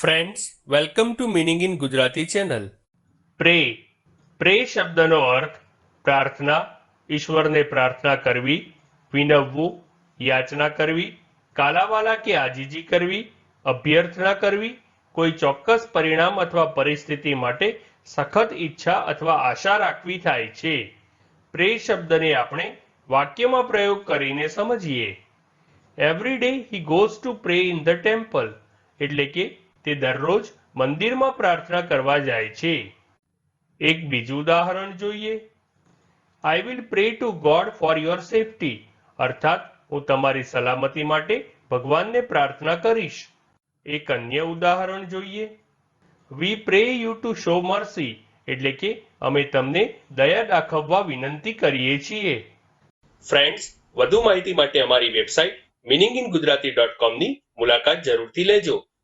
Friends welcome to meaning in Gujarati channel pray pray શબ્દનો અર્થ પ્રાર્થના, ઈશ્વરને પ્રાર્થના કરવી, વિનવવું, યાચના કરવી, કાલાવાલા કે આજીજી કરવી, અભ્યર્થના કરવી, કોઈ ચોક્કસ પરિણામ અથવા પરિસ્થિતિ માટે સખત ઈચ્છા અથવા આશા રાખવી થાય છે. પ્રે શબ્દને આપણે વાક્યમાં પ્રયોગ કરીને સમજીએ. Every day he goes to pray in the temple એટલે કે તે દરરોજ મંદિરમાં પ્રાર્થના કરવા જાય છે. એક બીજું ઉદાહરણ જોઈએ. I will pray to God for your safety અર્થાત, હું તમારી સલામતી માટે ભગવાનને પ્રાર્થના કરીશ. એક અન્ય ઉદાહરણ જોઈએ. We pray you to show mercy એટલે કે અમે તમને દયા દાખવવા વિનંતી કરીએ છીએ. ફ્રેન્ડ્સ વધુ માહિતી માટે અમારી website meaning in Gujarati dot કોમની મુલાકાત જરૂરથી લેજો.